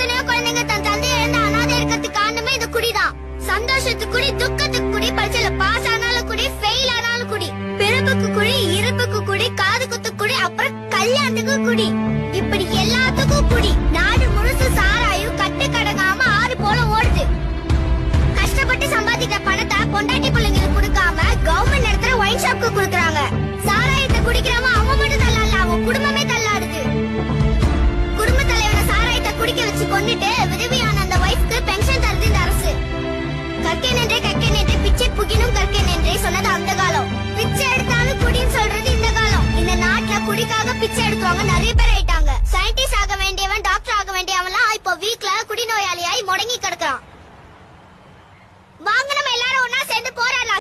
எத்தனையோ குழந்தைங்க தன் தந்தை இழந்து அனாதை இருக்கிறதுக்கு காரணமே இந்த குடிதான். சந்தோஷத்துக்கு குடி துக்கத்துக்கு குடி பரீட்சையில பாஸ் ஆனாலும் குடி ஃபெயில் ஆனாலும் குடி. பிறப்புக்கு குடி இறப்புக்கு குடி காது குத்து குடி அப்புறம் கல்யாணத்துக்கு குடி. இப்படி எல்லாத்துக்கும் குடி. நாடு முழுசு சாராயும் கட்டு கடங்காம ஆறு போல ஓடுது. கஷ்டப்பட்டு சம்பாதிக்கிற பணத்தை பொண்டாட்டி பிள்ளைங்க பண்றவங்க நிறைய பேர் ஆயிட்டாங்க. சயின்டிஸ்ட் ஆக வேண்டியவன் டாக்டர் ஆக வேண்டியவன்லாம் இப்போ வீட்ல குடிநோயாளியாய் முடங்கி கிடக்குறான். வாங்க நம்ம எல்லாரும் ஒன்னா சேர்ந்து போய்